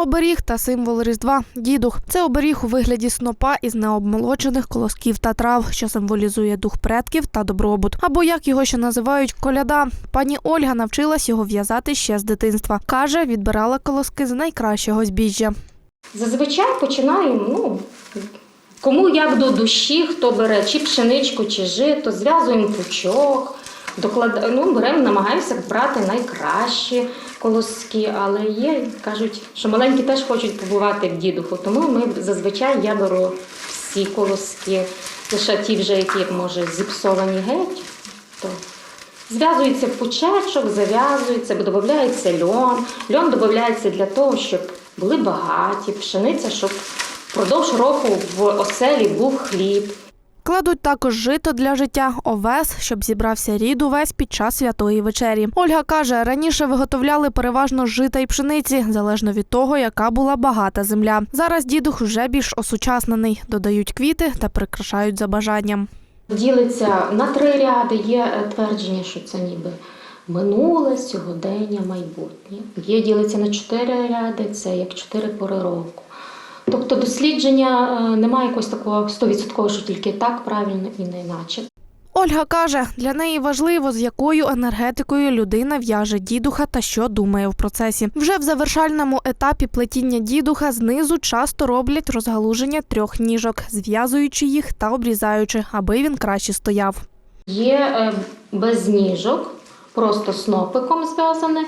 Оберіг та символ Різдва дідух. Це оберіг у вигляді снопа із необмолочених колосків та трав, що символізує дух предків та добробут. Або як його ще називають коляда. Пані Ольга навчилась його в'язати ще з дитинства. Каже, відбирала колоски з найкращого збіжжя. Зазвичай починаємо, ну, кому як до душі, хто бере чи пшеничку, чи жито, зв'язуємо пучок, доклад... ну, беремо, намагаємося брати найкращі колоски, але є, кажуть, що маленькі теж хочуть побувати в дідуху, тому ми зазвичай я беру всі колоски, лише ті вже, які може зіпсовані геть, то Зв'язується пучечок, зав'язується, додається льон. Льон додається для того, щоб були багаті, пшениця, щоб впродовж року в оселі був хліб. Кладуть також жито для життя, овес, щоб зібрався рід увесь під час святої вечері. Ольга каже, раніше виготовляли переважно жита і пшениці, залежно від того, яка була багата земля. Зараз дідух вже більш осучаснений, додають квіти та прикрашають за бажанням. Ділиться на три ряди. Є е, твердження, що це ніби минуле, сьогодення, майбутнє. Є ділиться на чотири ряди, це як чотири пори року. Тобто дослідження е, немає якогось такого 100%, що тільки так правильно і не іначе. Ольга каже, для неї важливо, з якою енергетикою людина в'яже дідуха та що думає в процесі. Вже в завершальному етапі плетіння дідуха знизу часто роблять розгалуження трьох ніжок, зв'язуючи їх та обрізаючи, аби він краще стояв. Є е, без ніжок, просто снопиком зв'язане,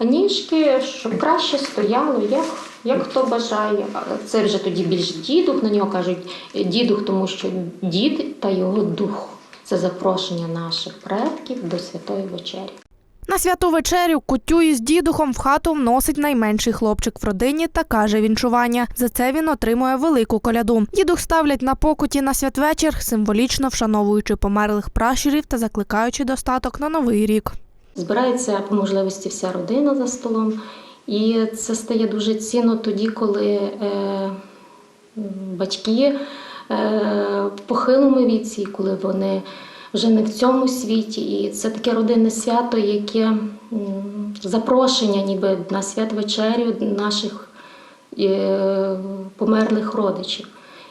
ніжки, щоб краще стояло, як, як хто бажає. Це вже тоді більш дідух, на нього кажуть дідух, тому що дід та його дух. Це запрошення наших предків до святої вечері. На святу вечерю кутю із дідухом в хату вносить найменший хлопчик в родині та каже вінчування. За це він отримує велику коляду. Дідух ставлять на покуті на святвечір, символічно вшановуючи померлих пращурів та закликаючи достаток на новий рік. Збирається по можливості вся родина за столом, і це стає дуже цінно тоді, коли е, батьки е, в похилому віці, коли вони вже не в цьому світі. І це таке родинне свято, яке запрошення ніби на святвечерю наших е, померлих родичів,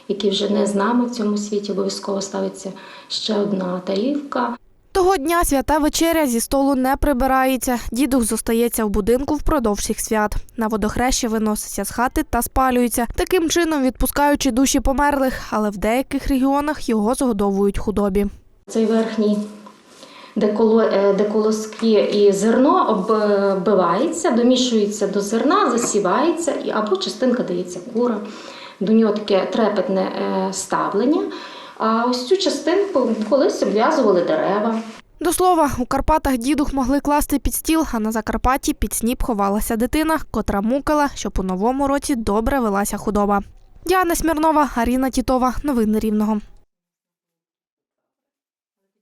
які вже не з нами в цьому світі, обов'язково ставиться ще одна тарілка. Того дня свята вечеря зі столу не прибирається. Дідух зостається в будинку впродовж всіх свят. На водохрещі виноситься з хати та спалюється, таким чином відпускаючи душі померлих, але в деяких регіонах його згодовують худобі. Цей верхній, де, коло, е, де колоски і зерно оббивається, домішується до зерна, засівається, або частинка дається кура. До нього таке трепетне е, ставлення. А ось цю частинку колись обв'язували дерева. До слова, у Карпатах дідух могли класти під стіл, а на Закарпатті під сніп ховалася дитина, котра мукала, щоб у новому році добре велася худоба. Діана Смірнова, Аріна Тітова. Новини Рівного.